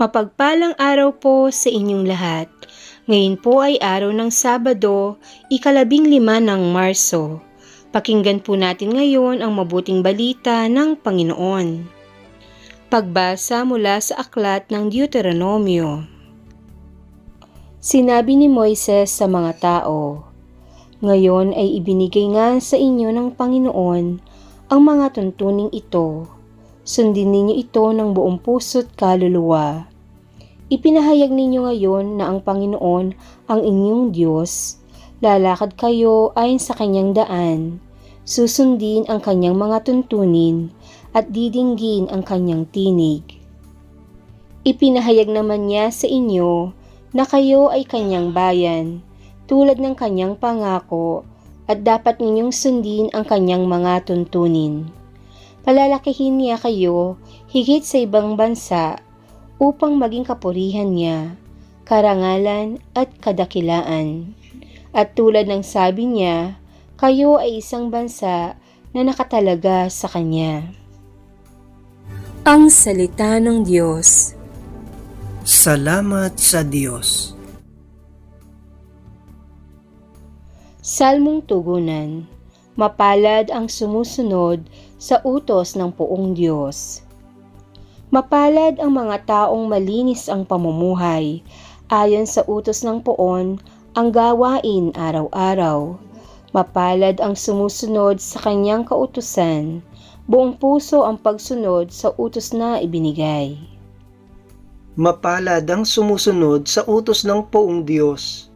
Mapagpalang araw po sa inyong lahat. Ngayon po ay araw ng Sabado, ikalabing lima ng Marso. Pakinggan po natin ngayon ang mabuting balita ng Panginoon. Pagbasa mula sa aklat ng Deuteronomio. Sinabi ni Moises sa mga tao, Ngayon ay ibinigay nga sa inyo ng Panginoon ang mga tuntuning ito. Sundin ninyo ito ng buong puso't kaluluwa. Ipinahayag ninyo ngayon na ang Panginoon ang inyong Diyos. Lalakad kayo ayon sa kanyang daan. Susundin ang kanyang mga tuntunin at didinggin ang kanyang tinig. Ipinahayag naman niya sa inyo na kayo ay kanyang bayan, tulad ng kanyang pangako at dapat ninyong sundin ang kanyang mga tuntunin. Palalakihin niya kayo higit sa ibang bansa upang maging kapurihan niya, karangalan at kadakilaan. At tulad ng sabi niya, kayo ay isang bansa na nakatalaga sa Kanya. Ang Salita ng Diyos Salamat sa Diyos. Salmong Tugunan Mapalad ang sumusunod sa utos ng poong Diyos. Mapalad ang mga taong malinis ang pamumuhay, ayon sa utos ng poon ang gawain araw-araw. Mapalad ang sumusunod sa kanyang kautusan, buong puso ang pagsunod sa utos na ibinigay. Mapalad ang sumusunod sa utos ng poong Diyos.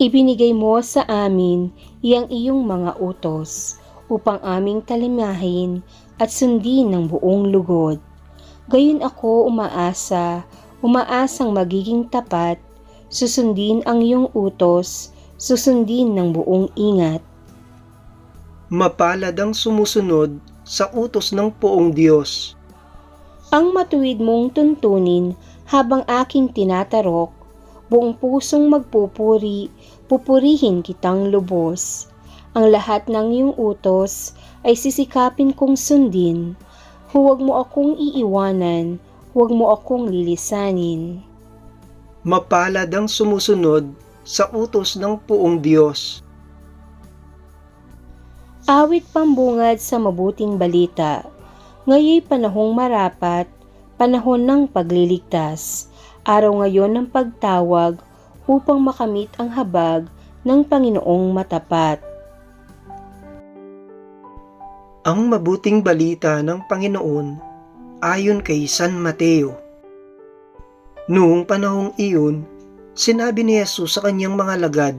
Ibinigay mo sa amin iyang iyong mga utos upang aming talimahin at sundin ng buong lugod. Gayon ako umaasa, umaasang magiging tapat, susundin ang iyong utos, susundin ng buong ingat. Mapalad ang sumusunod sa utos ng poong Diyos. Ang matuwid mong tuntunin habang aking tinatarok, buong pusong magpupuri, pupurihin kitang lubos. Ang lahat ng iyong utos ay sisikapin kong sundin. Huwag mo akong iiwanan, huwag mo akong lilisanin. Mapalad ang sumusunod sa utos ng poong Diyos. Awit pambungad sa mabuting balita. Ngayoy panahong marapat, panahon ng pagliligtas. Araw ngayon ng pagtawag upang makamit ang habag ng Panginoong matapat. Ang mabuting balita ng Panginoon ayon kay San Mateo. Noong panahong iyon, sinabi ni Jesus sa kanyang mga lagad,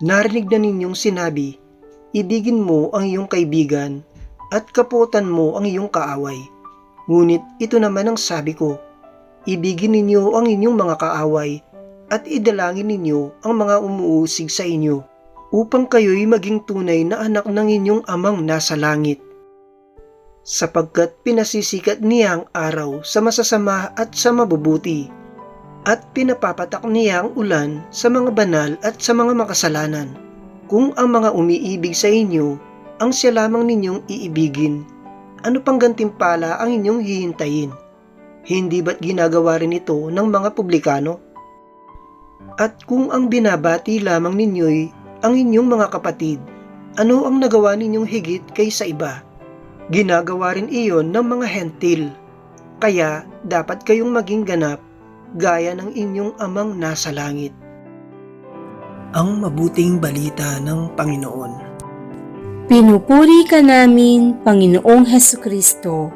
Narinig na ninyong sinabi, Ibigin mo ang iyong kaibigan at kaputan mo ang iyong kaaway. Ngunit ito naman ang sabi ko, Ibigin ninyo ang inyong mga kaaway at idalangin ninyo ang mga umuusig sa inyo upang kayo'y maging tunay na anak ng inyong amang nasa langit sapagkat pinasisikat niya ang araw sa masasama at sa mabubuti, at pinapapatak niya ang ulan sa mga banal at sa mga makasalanan. Kung ang mga umiibig sa inyo, ang siya lamang ninyong iibigin, ano pang gantimpala ang inyong hihintayin? Hindi ba't ginagawa rin ito ng mga publikano? At kung ang binabati lamang ninyo'y ang inyong mga kapatid, ano ang nagawa ninyong higit kaysa iba? Ginagawa rin iyon ng mga hentil. Kaya dapat kayong maging ganap gaya ng inyong amang nasa langit. Ang mabuting balita ng Panginoon. Pinupuri ka namin, Panginoong Heso Kristo.